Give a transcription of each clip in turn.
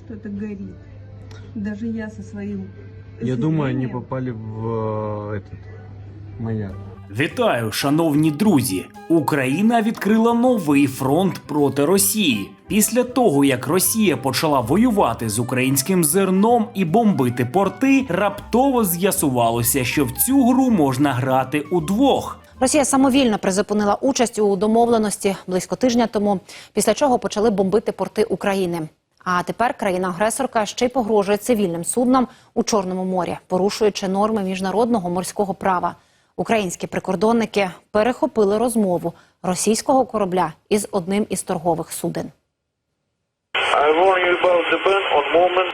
что это горит. Даже я со своим... Я думаю, они зрением- попали в э, этот маяк. Вітаю, шановні друзі! Україна відкрила новий фронт проти Росії. Після того, як Росія почала воювати з українським зерном і бомбити порти, раптово з'ясувалося, що в цю гру можна грати удвох. Росія самовільно призупинила участь у домовленості близько тижня тому, після чого почали бомбити порти України. А тепер країна-агресорка ще й погрожує цивільним суднам у Чорному морі, порушуючи норми міжнародного морського права. Українські прикордонники перехопили розмову російського корабля із одним із торгових суден.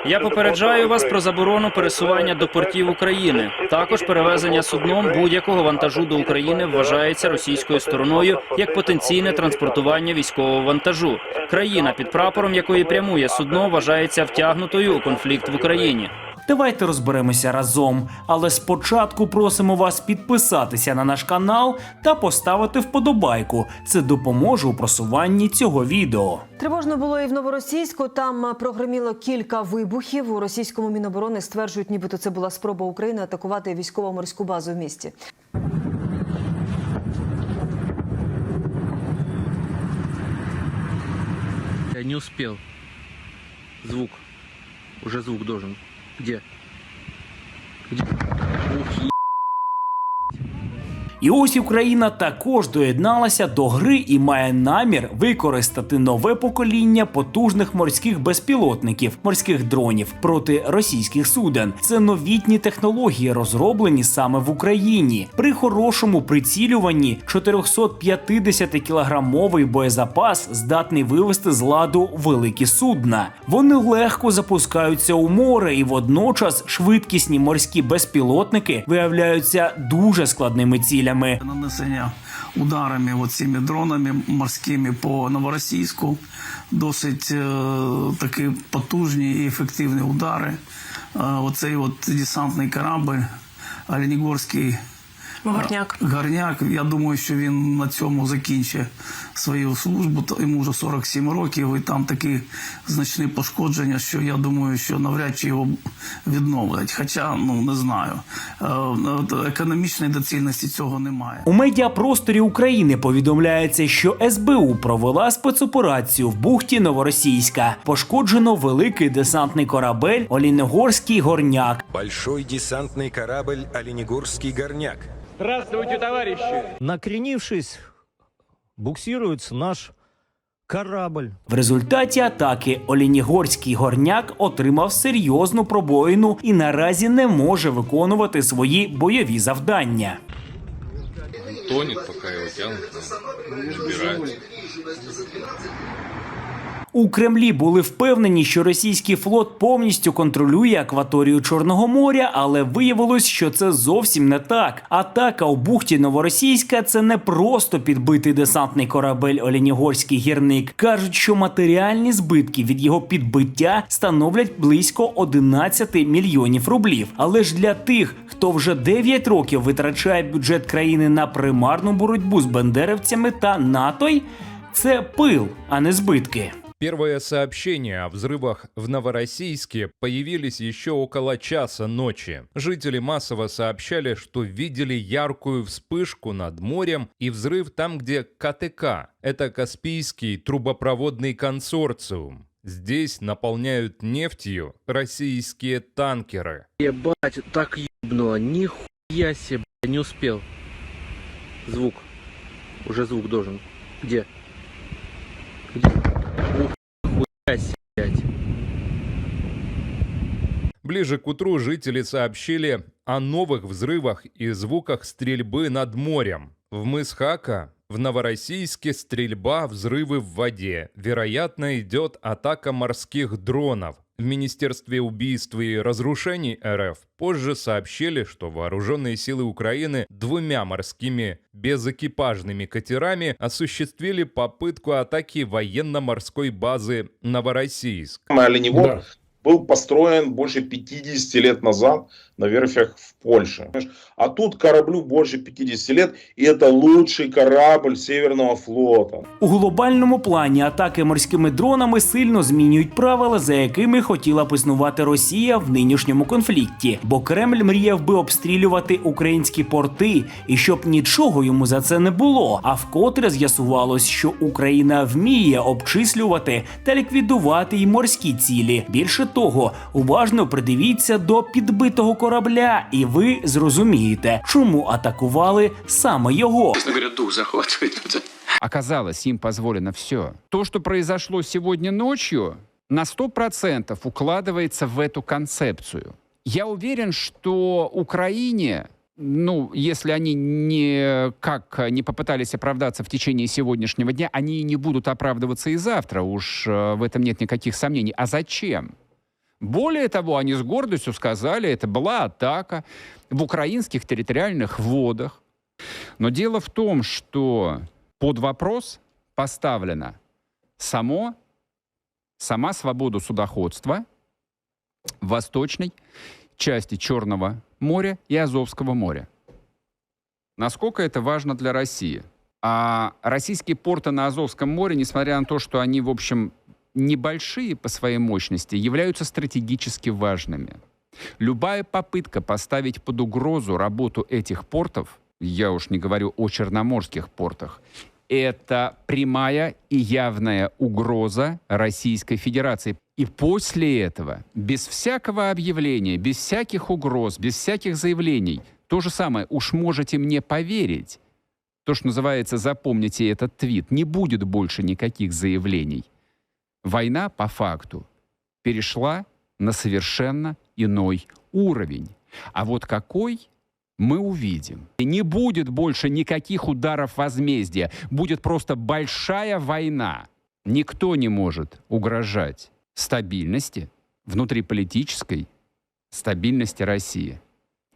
Я попереджаю вас про заборону пересування до портів України. Також перевезення судном будь-якого вантажу до України вважається російською стороною як потенційне транспортування військового вантажу. Країна, під прапором якої прямує судно, вважається втягнутою у конфлікт в Україні. Давайте розберемося разом. Але спочатку просимо вас підписатися на наш канал та поставити вподобайку. Це допоможе у просуванні цього відео. Тривожно було і в новоросійську. Там прогреміло кілька вибухів. У російському міноборони стверджують, нібито це була спроба України атакувати військово-морську базу в місті. Я не успел. Звук. Уже звук должен. Где? Ух, е- І ось Україна також доєдналася до гри і має намір використати нове покоління потужних морських безпілотників, морських дронів проти російських суден. Це новітні технології, розроблені саме в Україні. При хорошому прицілюванні 450 кілограмовий боєзапас здатний вивести з ладу великі судна. Вони легко запускаються у море, і водночас швидкісні морські безпілотники виявляються дуже складними цілями. Нанесення ударами оціми дронами морськими по новоросійську. Досить е, такі потужні і ефективні удари. Е, оцей от десантний корабль Оленігорський Горняк. Гарняк, я думаю, що він на цьому закінчить свою службу. Йому вже 47 років, і там такі значні пошкодження, що я думаю, що навряд чи його відновлять. Хоча, ну не знаю, Е, економічної доцільності цього немає. У медіапросторі України повідомляється, що СБУ провела спецоперацію в бухті Новоросійська. Пошкоджено великий десантний корабель Оліногорський горняк. Большой десантный корабль «Оленегорский горняк». Накренившись, буксируется наш корабль. В результаті атаки Олінігорський горняк отримав серйозну пробоїну і наразі не може виконувати свої бойові завдання. Тонет, пока его тянут, набирают. У Кремлі були впевнені, що російський флот повністю контролює акваторію Чорного моря, але виявилось, що це зовсім не так. Атака у бухті Новоросійська це не просто підбитий десантний корабель Оленігорський гірник. кажуть, що матеріальні збитки від його підбиття становлять близько 11 мільйонів рублів. Але ж для тих, хто вже 9 років витрачає бюджет країни на примарну боротьбу з бендерівцями та НАТО, це пил, а не збитки. Первые сообщения о взрывах в Новороссийске появились еще около часа ночи. Жители массово сообщали, что видели яркую вспышку над морем и взрыв там, где КТК. Это Каспийский трубопроводный консорциум. Здесь наполняют нефтью российские танкеры. Ебать, так ебнуло. Нихуя себе. Не успел. Звук. Уже звук должен. Где? Ближе к утру жители сообщили о новых взрывах и звуках стрельбы над морем. В мыс Хака в Новороссийске стрельба, взрывы в воде. Вероятно, идет атака морских дронов. В Министерстве убийств и разрушений РФ позже сообщили, что вооруженные силы Украины двумя морскими безэкипажными катерами осуществили попытку атаки военно-морской базы Новороссийск. Оленевод был построен больше 50 лет назад на верфях в Польше. А тут кораблю больше 50 лет, и это лучший корабль Северного флота. У глобальному плані атаки морськими дронами сильно змінюють правила, за якими хотіла б існувати Росія в нинішньому конфлікті. Бо Кремль мріяв би обстрілювати українські порти, і щоб нічого йому за це не було. А вкотре з'ясувалось, що Україна вміє обчислювати та ліквідувати й морські цілі. Більше того, уважно придивіться до підбитого корабля, і ви зрозумієте, чому атакували саме його. Оказалось, им позволено все. То, что произошло сегодня ночью, на 100% укладывается в эту концепцию. Я уверен, что Украине, ну, если они не как не попытались оправдаться в течение сегодняшнего дня, они и не будут оправдываться и завтра, уж э, в этом нет никаких сомнений. А зачем? Более того, они с гордостью сказали, это была атака в украинских территориальных водах. Но дело в том, что под вопрос поставлена само, сама свобода судоходства в восточной части Черного моря и Азовского моря. Насколько это важно для России? А российские порты на Азовском море, несмотря на то, что они, в общем, небольшие по своей мощности, являются стратегически важными. Любая попытка поставить под угрозу работу этих портов, я уж не говорю о черноморских портах, это прямая и явная угроза Российской Федерации. И после этого, без всякого объявления, без всяких угроз, без всяких заявлений, то же самое, уж можете мне поверить, то, что называется, запомните этот твит, не будет больше никаких заявлений. Война, по факту, перешла на совершенно иной уровень. А вот какой мы увидим. И не будет больше никаких ударов возмездия. Будет просто большая война. Никто не может угрожать стабильности, внутриполитической стабильности России.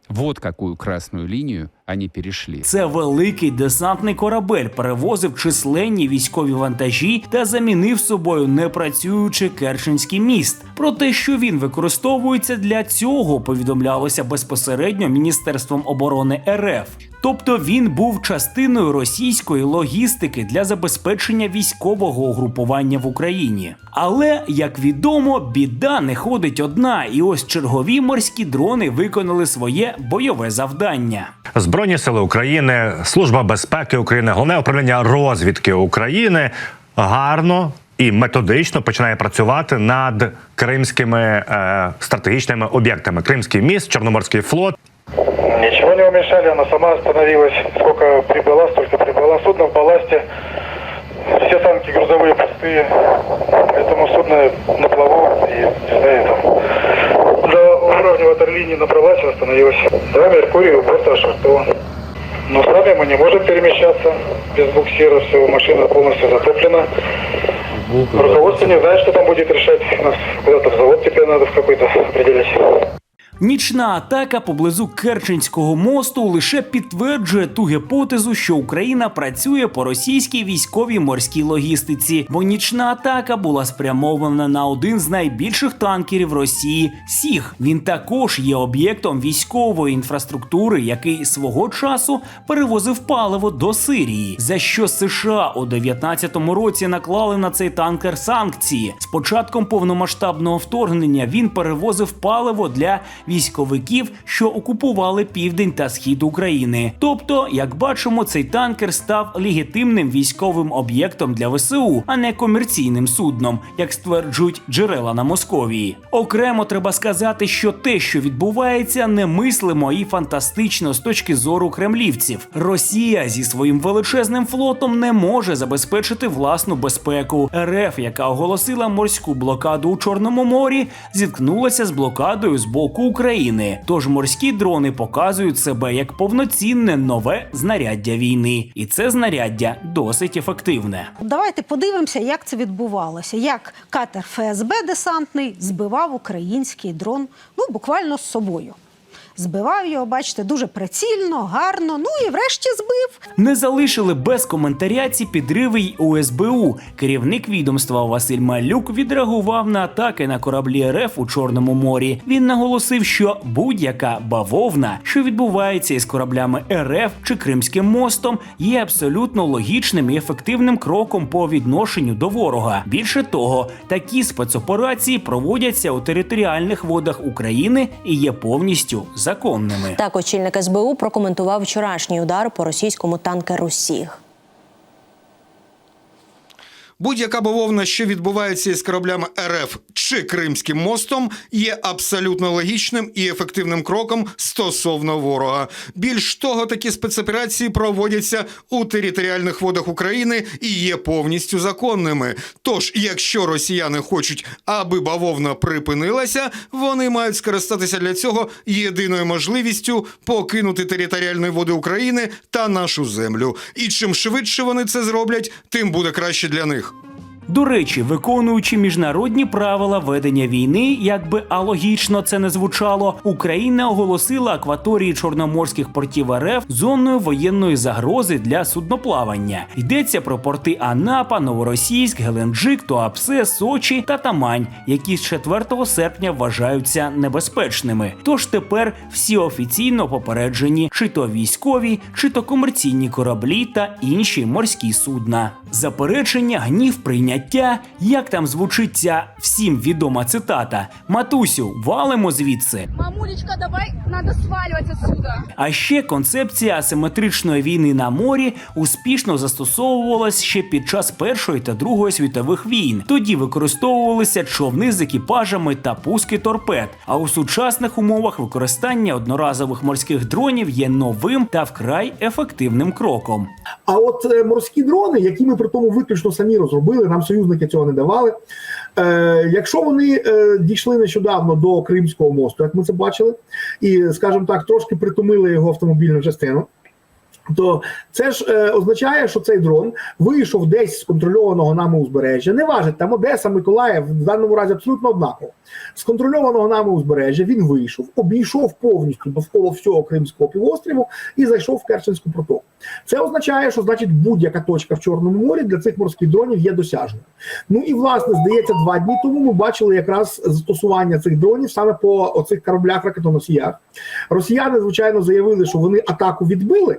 Вот какую красную линию они перешли. Це великий десантний корабель перевозив численні військові вантажі та замінив собою непрацюючий Керченський міст. Про те, що він використовується для цього, повідомлялося безпосередньо Міністерством оборони РФ. Тобто він був частиною російської логістики для забезпечення військового угрупування в Україні. Але як відомо, біда не ходить одна, і ось чергові морські дрони виконали своє бойове завдання. Збройні сили України, Служба безпеки України, головне управління розвідки України гарно і методично починає працювати над кримськими е, стратегічними об'єктами. Кримський міст, Чорноморський флот. Ничего не умешали, она сама остановилась. Сколько прибыла, столько прибыла. Судно в балласте. Все танки грузовые пустые. Поэтому судно на плаву и не знаю, там, до уровня ватерлинии набралась и остановилась. Да, Меркурий у борта ошвартован. Но сами мы не можем перемещаться без буксира. Все, машина полностью затоплена. Руководство не знает, что там будет решать. Нас куда-то в завод теперь надо в какой-то определять. Нічна атака поблизу Керченського мосту лише підтверджує ту гіпотезу, що Україна працює по російській військовій морській логістиці, бо нічна атака була спрямована на один з найбільших танкерів Росії Сіг. Він також є об'єктом військової інфраструктури, який свого часу перевозив паливо до Сирії, за що США у 19-му році наклали на цей танкер санкції. З початком повномасштабного вторгнення він перевозив паливо для військовиків, що окупували південь та схід України. Тобто, як бачимо, цей танкер став легітимним військовим об'єктом для ВСУ, а не комерційним судном, як стверджують джерела на Московії. Окремо треба сказати, що те, що відбувається, немислимо і фантастично з точки зору кремлівців. Росія зі своїм величезним флотом не може забезпечити власну безпеку. РФ, яка оголосила морську блокаду у Чорному морі, зіткнулася з блокадою з боку України. Тож морські дрони показують себе як повноцінне нове знаряддя війни, і це знаряддя досить ефективне. Давайте подивимося, як це відбувалося. Як катер ФСБ десантний збивав український дрон, ну буквально з собою. Збивав його, бачите, дуже прицільно, гарно. Ну і врешті збив. Не залишили без коментаря ці підриви й у СБУ. Керівник відомства Василь Малюк відреагував на атаки на кораблі РФ у Чорному морі. Він наголосив, що будь-яка бавовна, що відбувається із кораблями РФ чи Кримським мостом, є абсолютно логічним і ефективним кроком по відношенню до ворога. Більше того, такі спецоперації проводяться у територіальних водах України і є повністю законними. Так, очільник СБУ прокоментував вчорашній удар по російському танкеру Сіг. Будь-яка бавовна, що відбувається із кораблями РФ чи Кримським мостом, є абсолютно логічним і ефективним кроком стосовно ворога. Більш того, такі спецоперації проводяться у територіальних водах України і є повністю законними. Тож, якщо росіяни хочуть, аби бавовна припинилася, вони мають скористатися для цього єдиною можливістю покинути територіальні води України та нашу землю. І чим швидше вони це зроблять, тим буде краще для них. До речі, виконуючи міжнародні правила ведення війни, як би алогічно це не звучало, Україна оголосила акваторії чорноморських портів РФ зоною воєнної загрози для судноплавання. Йдеться про порти Анапа, Новоросійськ, Геленджик, Туапсе, Сочі та Тамань, які з 4 серпня вважаються небезпечними. Тож тепер всі офіційно попереджені, чи то військові, чи то комерційні кораблі та інші морські судна. Заперечення, гнів, прийняття. Як там звучить ця всім відома цитата: Матусю, валимо звідси. Мамулечка, давай, надо сваливать отсюда. А ще концепція асиметричної війни на морі успішно застосовувалась ще під час Першої та Другої світових війн. Тоді використовувалися човни з екіпажами та пуски торпед. А у сучасних умовах використання одноразових морських дронів є новим та вкрай ефективним кроком. А от е, морські дрони, які ми при тому виключно самі розробили, нам союзники цього не давали. Е, якщо вони е, дійшли нещодавно до Кримського мосту, як ми це бачили, і, скажімо так, трошки притомили його автомобільну частину. То це ж е, означає, що цей дрон вийшов десь з контрольованого нами узбережжя. Не важить там Одеса, Миколаїв в даному разі абсолютно однаково. З контрольованого нами узбережжя він вийшов, обійшов повністю довкола всього Кримського півострову і зайшов в Керченську протоку. Це означає, що значить будь-яка точка в Чорному морі для цих морських дронів є досяжною. Ну і власне здається, два дні тому ми бачили якраз застосування цих дронів саме по оцих кораблях ракетоносіях. Росіяни, звичайно, заявили, що вони атаку відбили.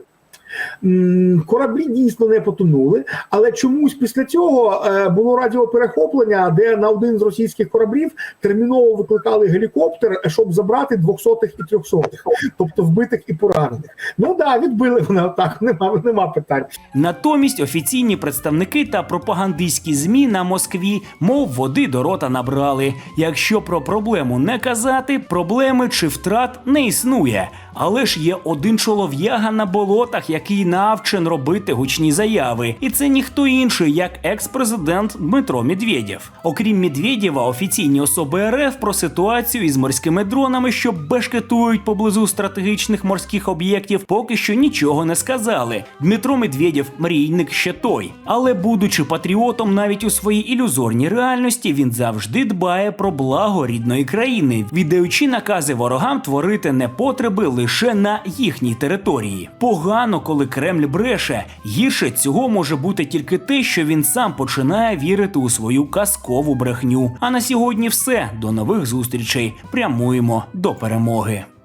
Кораблі дійсно не потонули, але чомусь після цього е, було радіоперехоплення, де на один з російських кораблів терміново викликали гелікоптер, щоб забрати двохсотих і трьохсотих, тобто вбитих і поранених. Ну да, відбили вони атаку, нема, нема питань. Натомість офіційні представники та пропагандистські змі на Москві, мов води до рота набрали. Якщо про проблему не казати, проблеми чи втрат не існує. Але ж є один чолов'яга на болотах, який навчен робити гучні заяви, і це ніхто інший, як екс-президент Дмитро Медведєв. Окрім Медведєва, офіційні особи РФ про ситуацію із морськими дронами, що бешкетують поблизу стратегічних морських об'єктів, поки що нічого не сказали. Дмитро Медведєв мрійник ще той. Але будучи патріотом навіть у своїй ілюзорній реальності, він завжди дбає про благо рідної країни, віддаючи накази ворогам творити непотреби лише на їхній території. Погано, коли Кремль бреше. Гірше цього може бути тільки те, що він сам починає вірити у свою казкову брехню. А на сьогодні все. До нових зустрічей. Прямуємо до перемоги.